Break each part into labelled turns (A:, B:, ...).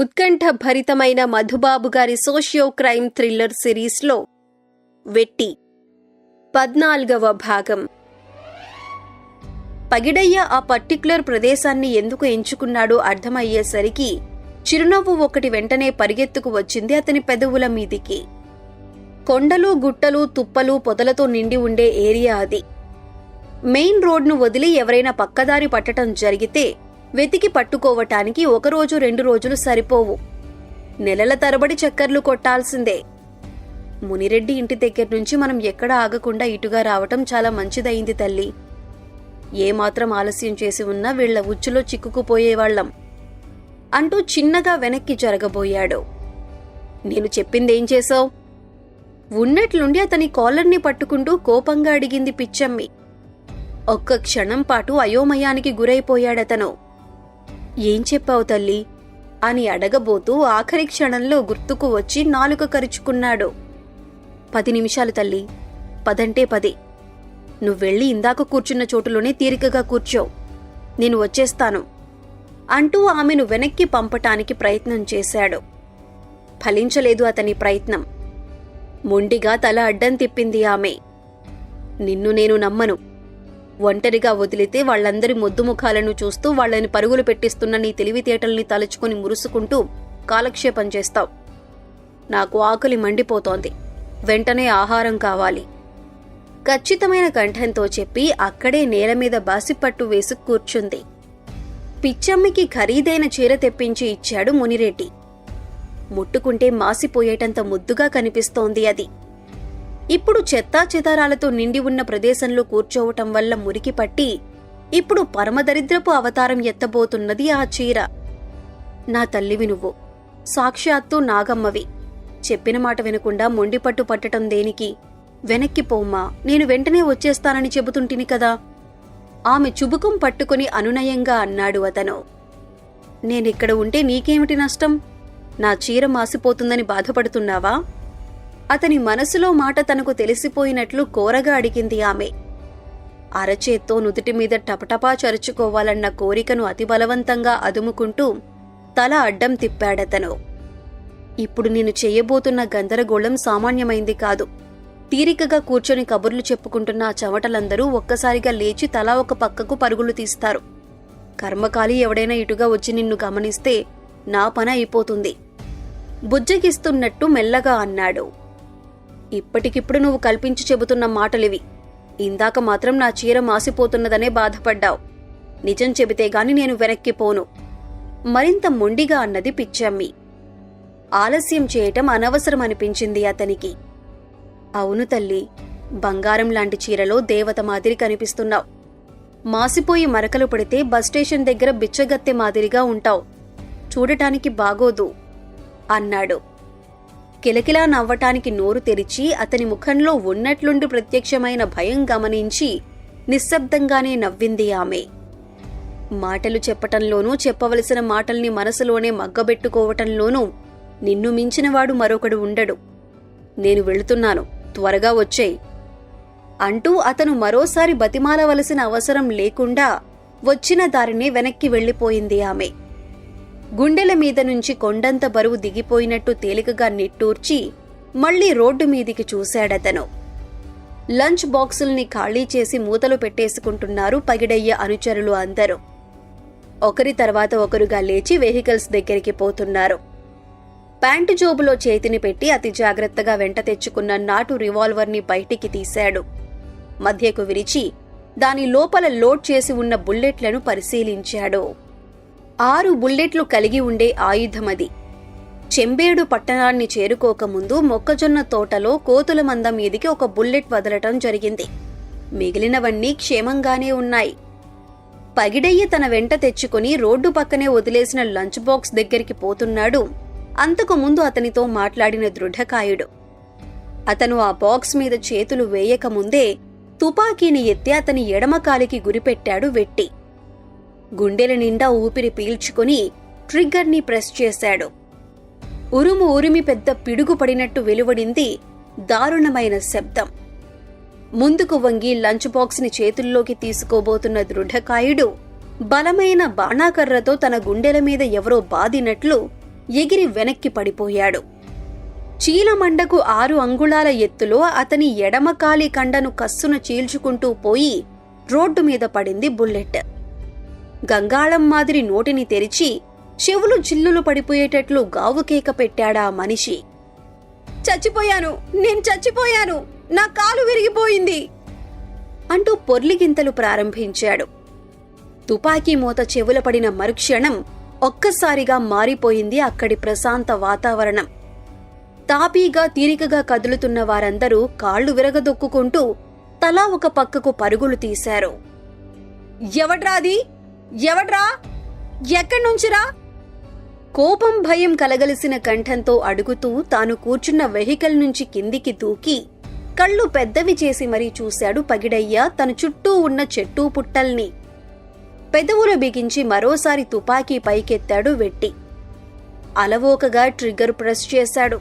A: ఉత్కంఠ భరితమైన మధుబాబు గారి socio crime thriller సిరీస్లో వెట్టి. పద్నాలుగవ భాగం. పగిడయ్య ఆ పర్టిక్యులర్ ప్రదేశాన్ని ఎందుకు ఎంచుకున్నాడో అర్థమయ్యేసరికి చిరునవ్వు ఒకటి వెంటనే పరిగెత్తుకు వచ్చింది అతని పెదవుల మీదికి. కొండలు గుట్టలు తుప్పలు పొదలతో నిండి ఉండే ఏరియా అది. మెయిన్ రోడ్ను వదిలి ఎవరైనా పక్కదారి పట్టటం జరిగితే వెతికి పట్టుకోవటానికి ఒకరోజు రెండు రోజులు సరిపోవు. నెలల తరబడి చక్కర్లు కొట్టాల్సిందే. మునిరెడ్డి ఇంటి దగ్గర నుంచి మనం ఎక్కడ ఆగకుండా ఇటుగా రావటం చాలా మంచిదయింది తల్లి. ఏమాత్రం ఆలస్యం చేసి ఉన్నా వీళ్ళ ఉచ్చులో చిక్కుకుపోయేవాళ్ళం అంటూ చిన్నగా వెనక్కి జరగబోయాడు. నేను చెప్పిందేం చేశావు? ఉన్నట్లుండి అతని కాలర్ని పట్టుకుంటూ కోపంగా అడిగింది పిచ్చమ్మి. ఒక్క క్షణం పాటు అయోమయానికి గురైపోయాడతను. ఏం చెప్పావు తల్లి? అని అడగబోతూ ఆఖరి క్షణంలో గుర్తుకు వచ్చి నాలుక కరుచుకున్నాడు. పది నిమిషాలు తల్లి. పదంటే పది. నువ్వెళ్ళి ఇందాక కూర్చున్న చోటులోనే తీరికగా కూర్చో. నేను వచ్చేస్తాను. అంటూ ఆమెను వెనక్కి పంపటానికి ప్రయత్నం చేశాడు. ఫలించలేదు అతని ప్రయత్నం. మొండిగా తల అడ్డం తిప్పింది ఆమె. నిన్ను నేను నమ్మను. ఒంటరిగా వదిలితే వాళ్ళందరి ముద్దుముఖాలను చూస్తూ వాళ్ళని పరుగులు పెట్టిస్తున్న నీ తెలివితేటల్ని తలుచుకుని మురుసుకుంటూ కాలక్షేపం చేస్తావు. నాకు ఆకలి మండిపోతోంది. వెంటనే ఆహారం కావాలి. ఖచ్చితమైన కంఠంతో చెప్పి అక్కడే నేల మీద బాసిపట్టు వేసి కూర్చుంది. పిచ్చమ్మకి ఖరీదైన చీర తెప్పించి ఇచ్చాడు మునిరెడ్డి. ముట్టుకుంటే మాసిపోయేటంత ముద్దుగా కనిపిస్తోంది అది. ఇప్పుడు చెత్తా చెదారాలతో నిండి ఉన్న ప్రదేశంలో కూర్చోవటం వల్ల మురికి పట్టి ఇప్పుడు పరమదరిద్రపు అవతారం ఎత్తబోతున్నది ఆ చీర. నా తల్లివి నువ్వు. సాక్షాత్తు నాగమ్మవి. చెప్పిన మాట వినకుండా మొండిపట్టు పట్టటం దేనికి? వెనక్కి పోమ్మా. నేను వెంటనే వచ్చేస్తానని చెబుతుంటిని కదా. ఆమె చుబుకం పట్టుకుని అనునయంగా అన్నాడు అతను. నేనిక్కడ ఉంటే నీకేమిటి నష్టం? నా చీర మాసిపోతుందని బాధపడుతున్నావా? అతని మనసులో మాట తనకు తెలిసిపోయినట్లు కోరగా అడిగింది ఆమె. అరచేత్తో నుదుటి మీద టపటపా చరుచుకోవాలన్న కోరికను అతి బలవంతంగా అదుముకుంటూ తల అడ్డం తిప్పాడతను. ఇప్పుడు నేను చేయబోతున్న గందరగోళం సామాన్యమైంది కాదు. తీరికగా కూర్చొని కబుర్లు చెప్పుకుంటున్న ఆ చెమటలందరూ ఒక్కసారిగా లేచి తలా ఒక పక్కకు పరుగులు తీస్తారు. కర్మకాలి ఎవడైనా ఇటుగా వచ్చి నిన్ను గమనిస్తే నా పని అయిపోతుంది. బుజ్జగిస్తున్నట్టు మెల్లగా అన్నాడు. ఇప్పటికిప్పుడు నువ్వు కల్పించి చెబుతున్న మాటలివి. ఇందాక మాత్రం నా చీర మాసిపోతున్నదనే బాధపడ్డావు. నిజం చెబితే గాని నేను వెనక్కిపోను మరింత మొండిగా అన్నది పిచ్చమ్మి. ఆలస్యం చేయటం అనవసరం అనిపించింది అతనికి. అవును తల్లి బంగారం లాంటి చీరలో దేవత మాదిరి కనిపిస్తున్నావు. మాసిపోయి మరకలు పడితే బస్ స్టేషన్ దగ్గర బిచ్చగత్తె మాదిరిగా ఉంటావు. చూడటానికి బాగోదు అన్నాడు. కిలకిలా నవ్వటానికి నోరు తెరిచి అతని ముఖంలో ఉన్నట్లుండి ప్రత్యక్షమైన భయం గమనించి నిశ్శబ్దంగానే నవ్వింది ఆమె. మాటలు చెప్పటంలోనూ చెప్పవలసిన మాటల్ని మనసులోనే మగ్గబెట్టుకోవటంలోనూ నిన్ను మించినవాడు మరొకడు ఉండడు. నేను వెళుతున్నాను త్వరగా వచ్చేయి. అంటూ అతను మరోసారి బతిమాలవలసిన అవసరం లేకుండా వచ్చిన దారిని వెనక్కి వెళ్ళిపోయింది ఆమె. గుండెల మీద నుంచి కొండంత బరువు దిగిపోయినట్టు తేలికగా నిట్టూర్చి మళ్ళీ రోడ్డు మీదికి చూశాడతను. లంచ్ బాక్సుల్ని ఖాళీ చేసి మూతలు పెట్టేసుకుంటున్నారు పగిడయ్య అనుచరులు అందరూ. ఒకరి తర్వాత ఒకరుగా లేచి వెహికల్స్ దగ్గరికి పోతున్నారు. ప్యాంటు జోబులో చేతిని పెట్టి అతి జాగ్రత్తగా వెంట తెచ్చుకున్న నాటు రివాల్వర్ని బయటికి తీశాడు. మధ్యకు విరిచి దాని లోపల లోడ్ చేసి ఉన్న బుల్లెట్లను పరిశీలించాడు. ఆరు బుల్లెట్లు కలిగి ఉండే ఆయుధమది. చెంబేడు పట్టణాన్ని చేరుకోకముందు మొక్కజొన్న తోటలో కోతుల మంద మీదికి ఒక బుల్లెట్ వదలటం జరిగింది. మిగిలినవన్నీ క్షేమంగానే ఉన్నాయి. పగిడయ్య తన వెంట తెచ్చుకుని రోడ్డు పక్కనే వదిలేసిన లంచ్ బాక్స్ దగ్గరికి పోతున్నాడు. అంతకు ముందు అతనితో మాట్లాడిన దృఢకాయుడు. అతను ఆ బాక్స్ మీద చేతులు వేయకముందే తుపాకీని ఎత్తి అతని ఎడమకాలికి గురిపెట్టాడు వెట్టి. గుండెల నిండా ఊపిరి పీల్చుకుని ట్రిగ్గర్ని ప్రెస్ చేశాడు. ఉరుము ఉరిమి పెద్ద పిడుగు పడినట్టు వెలువడింది దారుణమైన శబ్దం. ముందుకు వంగి లంచ్ బాక్స్ని చేతుల్లోకి తీసుకోబోతున్న దృఢకాయుడు బలమైన బాణాకర్రతో తన గుండెల మీద ఎవరో బాదినట్లు ఎగిరి వెనక్కి పడిపోయాడు. చీలమండకు ఆరు అంగుళాల ఎత్తులో అతని ఎడమకాలి కండను కస్సున చీల్చుకుంటూ పోయి రోడ్డు మీద పడింది బుల్లెట్. గంగాళం మాదిరి నోటిని తెరిచి చెవులు చిల్లులు పడిపోయేటట్లు గావుకేక పెట్టాడా మనిషి. చచ్చిపోయాను నేను చచ్చిపోయాను నా కాలు విరిగిపోయింది అంటూ పొర్లిగింతలు ప్రారంభించాడు. తుపాకీ మూత చెవుల పడిన మరుక్షణం ఒక్కసారిగా మారిపోయింది అక్కడి ప్రశాంత వాతావరణం. తాపీగా తీరికగా కదులుతున్న వారందరూ కాళ్ళు విరగదొక్కుకుంటూ తలా ఒక పక్కకు పరుగులు తీశారు. ఎవడ్రాది ఎవడ్రా? ఎక్కడ్నుంచిరా కోపం భయం కలగలిసిన కంఠంతో అడుగుతూ తాను కూర్చున్న వెహికల్ నుంచి కిందికి దూకి కళ్ళు పెద్దవి చేసి మరీ చూశాడు పగిడయ్య తన చుట్టూ ఉన్న చెట్టు పుట్టల్ని. పెదవులు బిగించి మరోసారి తుపాకీ పైకెత్తాడు వెట్టి. అలవోకగా ట్రిగ్గర్ ప్రెస్ చేశాడు.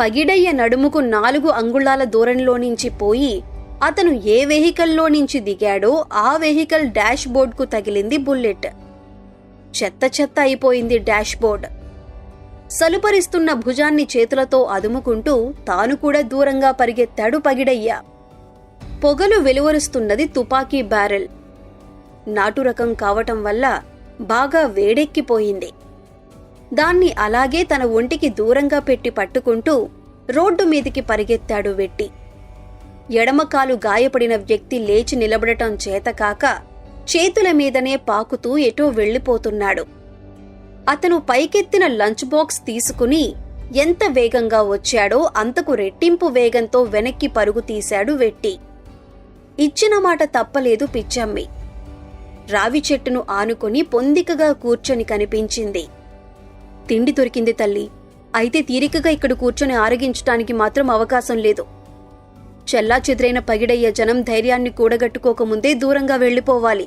A: పగిడయ్య నడుముకు నాలుగు అంగుళాల దూరంలో నుంచి పోయి అతను ఏ వెహికల్లో నుంచి దిగాడో ఆ వెహికల్ డాష్ బోర్డ్కు తగిలింది బుల్లెట్. చెత్త చెత్త అయిపోయింది డాష్ బోర్డ్ సలుపరిస్తున్న భుజాన్ని చేతులతో అదుముకుంటూ తాను కూడా దూరంగా పరిగెత్తాడు పగిడయ్య. పొగలు వెలువరుస్తున్నది తుపాకీ బ్యారెల్. నాటు రకం కావటం వల్ల బాగా వేడెక్కిపోయింది. దాన్ని అలాగే తన ఒంటికి దూరంగా పెట్టి పట్టుకుంటూ రోడ్డు మీదికి పరిగెత్తాడు వెట్టి. ఎడమకాలు గాయపడిన వ్యక్తి లేచి నిలబడటం చేతకాక చేతుల మీదనే పాకుతూ ఎటో వెళ్ళిపోతున్నాడు. అతను పైకెత్తిన లంచ్ బాక్స్ తీసుకుని ఎంత వేగంగా వచ్చాడో అంతకు రెట్టింపు వేగంతో వెనక్కి పరుగు తీశాడు వెట్టి. ఇచ్చిన మాట తప్పలేదు పిచ్చమ్మి. రావి చెట్టును ఆనుకుని పొందికగా కూర్చొని కనిపించింది. తిండి దొరికింది తల్లి. అయితే తీరికగా ఇక్కడ కూర్చొని ఆరగించటానికి మాత్రం అవకాశం లేదు. చెల్లా చెదరైన పగిడయ్య జనం ధైర్యాన్ని కూడగట్టుకోకముందే దూరంగా వెళ్ళిపోవాలి.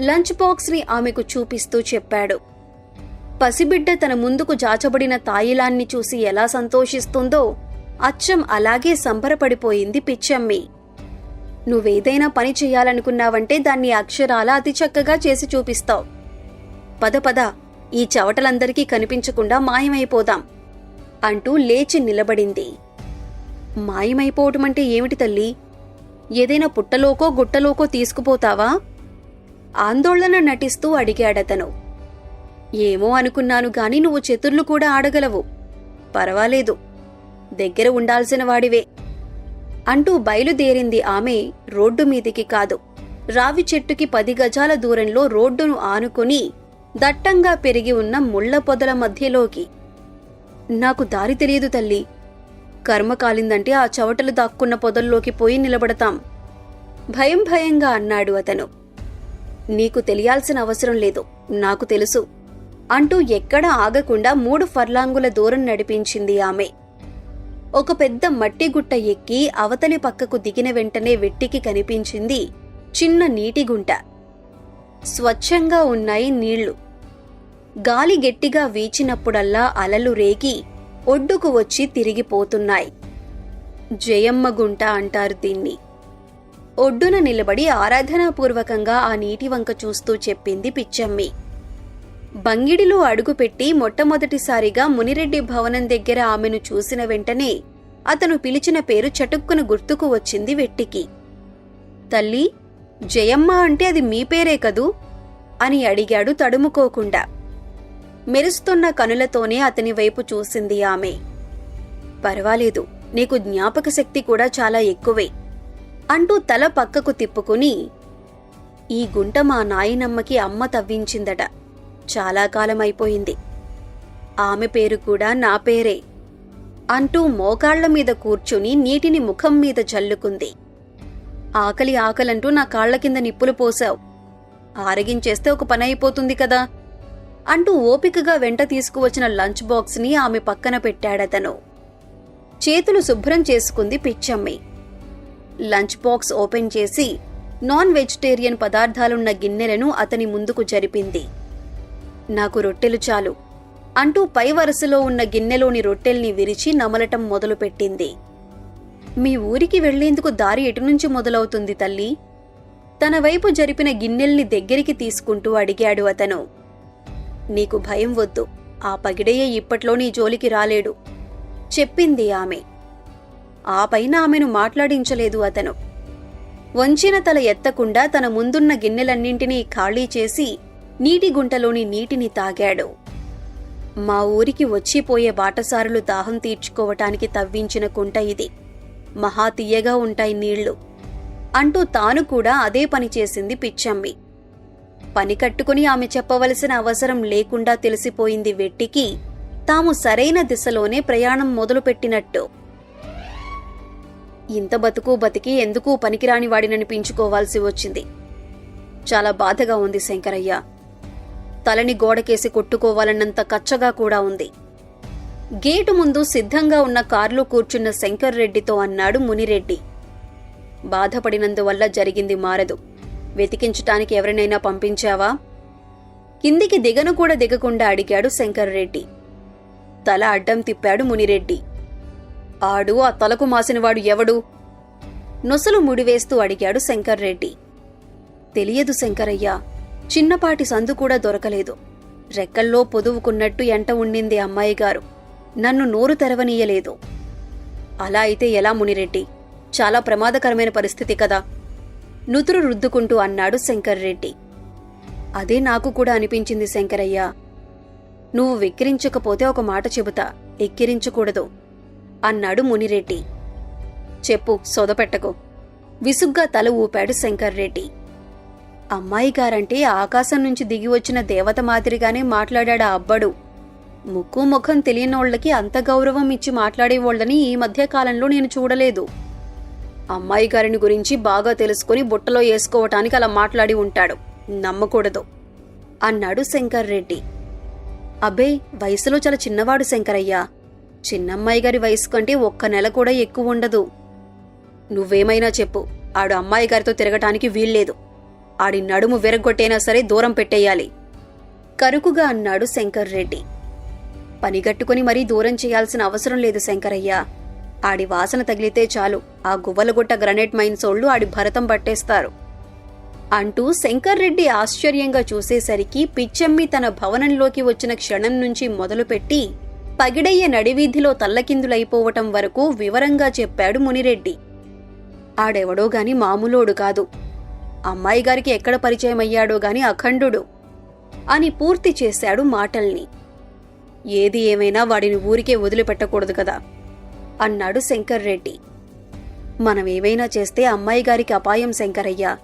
A: లంచ్ బాక్స్ని ఆమెకు చూపిస్తూ చెప్పాడు. పసిబిడ్డ తన ముందుకు జాచబడిన తాయిలాన్ని చూసి ఎలా సంతోషిస్తుందో అచ్చం అలాగే సంబరపడిపోయింది పిచ్చమ్మి. నువ్వేదైనా పని చేయాలనుకున్నావంటే దాన్ని అక్షరాల అతి చక్కగా చేసి చూపిస్తావు. పద పద ఈ చవటలందరికీ కనిపించకుండా మాయమైపోదాం అంటూ లేచి నిలబడింది. మాయమైపోవటం అంటే ఏమిటి తల్లి? ఏదైనా పుట్టలోకో గుట్టలోకో తీసుకుపోతావా? ఆందోళన నటిస్తూ అడిగాడతను. ఏమో అనుకున్నాను గాని నువ్వు చతుర్లు కూడా ఆడగలవు. పర్వాలేదు. దగ్గర ఉండాల్సిన వాడివే. అంటూ బయలుదేరింది ఆమె రోడ్డు మీదికి కాదు. రావి చెట్టుకి పది గజాల దూరంలో రోడ్డును ఆనుకుని దట్టంగా పెరిగి ఉన్న ముళ్ళ పొదల మధ్యలోకి. నాకు దారి తెలియదు తల్లి. కర్మ కాలిందంటే ఆ చవటలు దాక్కున్న పొదల్లోకి పోయి నిలబడతాం. భయం భయంగా అన్నాడు అతను. నీకు తెలియాల్సిన అవసరం లేదు నాకు తెలుసు. అంటూ ఎక్కడ ఆగకుండా మూడు ఫర్లాంగుల దూరం నడిపించింది ఆమె. ఒక పెద్ద మట్టి గుట్ట ఎక్కి అవతలి పక్కకు దిగిన వెంటనే వెట్టికి కనిపించింది చిన్న నీటి గుంట. స్వచ్ఛంగా ఉన్నాయి నీళ్ళు. గాలి గట్టిగా వీచినప్పుడల్లా అలలు రేగి ఒడ్డుకు వచ్చి తిరిగిపోతున్నాయి. జయమ్మ గుంట అంటారు దీన్ని. ఒడ్డున నిలబడి ఆరాధనాపూర్వకంగా ఆ నీటి వంక చూస్తూ చెప్పింది పిచ్చమ్మి. బంగిడిలో అడుగుపెట్టి మొట్టమొదటిసారిగా మునిరెడ్డి భవనం దగ్గర ఆమెను చూసిన వెంటనే అతను పిలిచిన పేరు చటుక్కున గుర్తుకు వచ్చింది వెట్టికి. తల్లి జయమ్మ అంటే అది మీ పేరే కదూ? అని అడిగాడు తడుముకోకుండా. మెరుస్తున్న కనులతోనే అతని వైపు చూసింది ఆమె. పర్వాలేదు నీకు జ్ఞాపక శక్తి కూడా చాలా ఎక్కువే అంటూ తల పక్కకు తిప్పుకుని ఈ గుంట మా నాయనమ్మకి అమ్మ తవ్వించిందట. చాలా కాలమైపోయింది. ఆమె పేరు కూడా నా పేరే అంటూ మోకాళ్ళ మీద కూర్చుని నీటిని ముఖం మీద చల్లుకుంది. ఆకలి ఆకలంటూ నా కాళ్ళ కింద నిప్పులు పోసావు ఆరగించేస్తే ఒక పని అయిపోతుంది కదా. అంటూ ఓపికగా వెంట తీసుకువచ్చిన లంచ్ బాక్స్ని ఆమె పక్కన పెట్టాడతను. చేతులు శుభ్రం చేసుకుంది పిచ్చమ్మి. లంచ్ బాక్స్ ఓపెన్ చేసి నాన్ వెజిటేరియన్ పదార్థాలున్న గిన్నెలను అతని ముందుకు జరిపింది. నాకు రొట్టెలు చాలు అంటూ పై వరుసలో ఉన్న గిన్నెలోని రొట్టెల్ని విరిచి నమలటం మొదలుపెట్టింది. మీ ఊరికి వెళ్ళేందుకు దారి ఎటునుంచి మొదలవుతుంది తల్లి? తన వైపు జరిపిన గిన్నెల్ని దగ్గరికి తీసుకుంటూ అడిగాడు అతను. నీకు భయం వద్దు. ఆ పగిడయ్య ఇప్పట్లో నీ జోలికి రాలేడు. చెప్పింది ఆమె. ఆ పైన ఆమెను మాట్లాడించలేదు అతను. వంచిన తల ఎత్తకుండా తన ముందున్న గిన్నెలన్నింటినీ ఖాళీ చేసి నీటి గుంటలోని నీటిని తాగాడు. మా ఊరికి వచ్చిపోయే బాటసారులు దాహం తీర్చుకోవటానికి తవ్వించిన కుంట ఇది. మహా తీయగా ఉంటాయి నీళ్ళు. అంటూ తాను కూడా అదే పని చేసింది పిచ్చమ్మి. పని కట్టుకుని ఆమె చెప్పవలసిన అవసరం లేకుండా తెలిసిపోయింది వెట్టికి. తాము సరైన దిశలోనే ప్రయాణం మొదలుపెట్టినట్టు. ఇంత బతుకు బతికి ఎందుకు పనికిరాని వాడిననిపించుకోవాల్సి వచ్చింది. చాలా బాధగా ఉంది శంకరయ్య. తలని గోడకేసి కొట్టుకోవాలన్నంత కచ్చగా కూడా ఉంది. గేటు ముందు సిద్ధంగా ఉన్న కారులో కూర్చున్న శంకర్ రెడ్డితో అన్నాడు మునిరెడ్డి. బాధపడినందువల్ల జరిగింది మారదు. వెతికించటానికి ఎవరినైనా పంపించావా? కిందికి దిగను కూడా దిగకుండా అడిగాడు శంకర్రెడ్డి. తల అడ్డం తిప్పాడు మునిరెడ్డి. ఆడు ఆ తలకు మాసినవాడు ఎవడు? నొసలు ముడివేస్తూ అడిగాడు శంకర్రెడ్డి. తెలియదు శంకరయ్య చిన్నపాటి సందు కూడా దొరకలేదు. రెక్కల్లో పొదువుకున్నట్టు ఎంట ఉండింది అమ్మాయిగారు. నన్ను నోరు తెరవనీయలేదు. అలా అయితే ఎలా మునిరెడ్డి? చాలా ప్రమాదకరమైన పరిస్థితి కదా. నుదురు రుద్దుకుంటూ అన్నాడు శంకర్రెడ్డి. అదే నాకు కూడా అనిపించింది శంకరయ్య. నువ్వు వెక్కిరించకపోతే ఒక మాట చెబుతా ఎక్కిరించకూడదు అన్నాడు మునిరెడ్డి. చెప్పు సొదపెట్టకు. విసుగ్గా తల ఊపాడు శంకర్రెడ్డి. అమ్మాయి గారంటే ఆకాశం నుంచి దిగి వచ్చిన దేవత మాదిరిగానే మాట్లాడాడు అబ్బడు. ముక్కు ముఖం తెలియనోళ్ళకి అంత గౌరవం ఇచ్చి మాట్లాడేవాళ్ళని ఈ మధ్య కాలంలో నేను చూడలేదు. అమ్మాయి గారిని గురించి బాగా తెలుసుకుని బుట్టలో వేసుకోవటానికి అలా మాట్లాడి ఉంటాడు. నమ్మకూడదు. అన్నాడు శంకర్ రెడ్డి. అబ్బే వయసులో చాలా చిన్నవాడు శంకరయ్య. చిన్నమ్మాయి గారి వయసు కంటే ఒక్క నెల కూడా ఎక్కువ ఉండదు. నువ్వేమైనా చెప్పు. ఆడు అమ్మాయి గారితో తిరగటానికి వీల్లేదు. ఆడి నడుము విరగొట్టైనా సరే దూరం పెట్టేయాలి. కరుకుగా అన్నాడు శంకర్ రెడ్డి. పనిగట్టుకుని మరీ దూరం చేయాల్సిన అవసరం లేదు శంకరయ్య. ఆడి వాసన తగిలితే చాలు. ఆ గువ్వలగుట్ట గ్రనైట్ మైన్సోళ్ళు ఆడి భరతం పట్టేస్తారు. అంటూ శంకర్ రెడ్డి ఆశ్చర్యంగా చూసేసరికి పిచ్చమ్మి తన భవనంలోకి వచ్చిన క్షణం నుంచి మొదలుపెట్టి పగిడయ్య నడివీధిలో తల్లకిందులైపోవటం వరకు వివరంగా చెప్పాడు మునిరెడ్డి. ఆడెవడో గాని మామూలోడు కాదు. అమ్మాయి గారికి ఎక్కడ పరిచయం అయ్యాడో గాని అఖండుడు అని పూర్తి చేశాడు మాటల్ని. ఏది ఏమైనా వాడిని ఊరికే వదిలిపెట్టకూడదు కదా. అన్నాడు శంకర్ రెడ్డి మనమేమైనా చేస్తే అమ్మాయి గారికి అపాయం శంకరయ్య.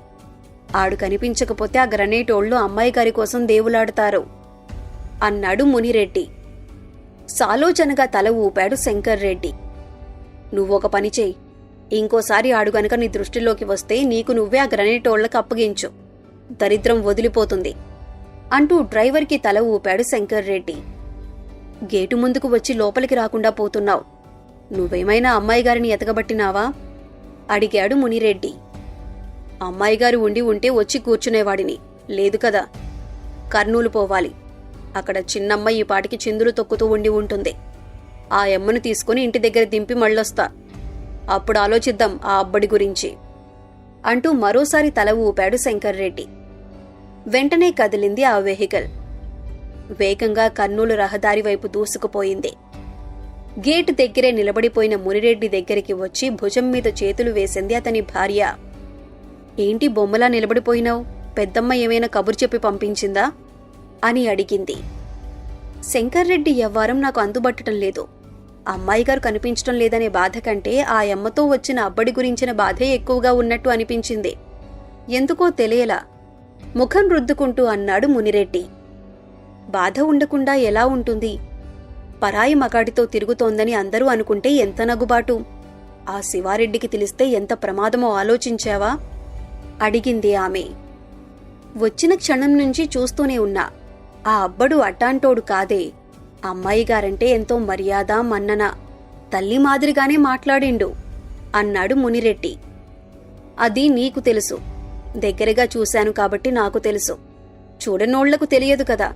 A: ఆడు కనిపించకపోతే ఆ గ్రనేటోళ్ళు అమ్మాయి గారి కోసం దేవులాడతారు అన్నాడు మునిరెడ్డి. సాలోచనగా తల ఊపాడు శంకర్ రెడ్డి నువ్వొక పని చేయి. ఇంకోసారి ఆడు గనక నీ దృష్టిలోకి వస్తే నీకు నువ్వే ఆ గ్రనేటోళ్ళకు అప్పగించు. దరిద్రం వదిలిపోతుంది అంటూ డ్రైవర్కి తల ఊపాడు శంకర్ రెడ్డి గేటు ముందుకు వచ్చి లోపలికి రాకుండా పోతున్నావు. నువ్వేమైనా అమ్మాయి గారిని ఎతకబట్టినావా? అడిగాడు మునిరెడ్డి. అమ్మాయి గారు ఉండి ఉంటే వచ్చి కూర్చునేవాడిని. లేదు కదా. కర్నూలు పోవాలి. అక్కడ చిన్నమ్మ ఈ పాటికి చిందులు తొక్కుతూ ఉండి ఉంటుంది. ఆ అమ్మను తీసుకుని ఇంటి దగ్గర దింపి మళ్ళొస్తా. అప్పుడు ఆలోచిద్దాం ఆ అబ్బడి గురించి. అంటూ మరోసారి తల ఊపాడు శంకర్రెడ్డి. వెంటనే కదిలింది ఆ వెహికల్. వేగంగా కర్నూలు రహదారి వైపు దూసుకుపోయింది. గేటు దగ్గరే నిలబడిపోయిన మునిరెడ్డి దగ్గరికి వచ్చి భుజం మీద చేతులు వేసింది అతని భార్య. ఏంటి బొమ్మలా నిలబడిపోయినావు? పెద్దమ్మ ఏమైనా కబురు చెప్పి పంపించిందా? అని అడిగింది. శంకర్రెడ్డి ఎవ్వారం నాకు అందుబట్టడం లేదు. అమ్మాయి గారు కనిపించడం లేదనే బాధ కంటే ఆ అమ్మతో వచ్చిన అబ్బడి గురించిన బాధే ఎక్కువగా ఉన్నట్టు అనిపించింది. ఎందుకో తెలియలా ముఖం రుద్దుకుంటూ అన్నాడు మునిరెడ్డి. బాధ ఉండకుండా ఎలా ఉంటుంది? పరాయి మగాడితో తిరుగుతోందని అందరూ అనుకుంటే ఎంత నగుబాటు? ఆ శివారెడ్డికి తెలిస్తే ఎంత ప్రమాదమో ఆలోచించావా? అడిగింది ఆమె. వచ్చిన క్షణం నుంచి చూస్తూనే ఉన్నా. ఆ అబ్బడు అట్టాంటోడు కాదే. అమ్మాయి గారంటే ఎంతో మర్యాద మన్నన. తల్లి మాదిరిగానే మాట్లాడిండు అన్నాడు మునిరెడ్డి. అది నీకు తెలుసు. దగ్గరగా చూశాను కాబట్టి నాకు తెలుసు. చూడనోళ్ళకు తెలియదు కదా.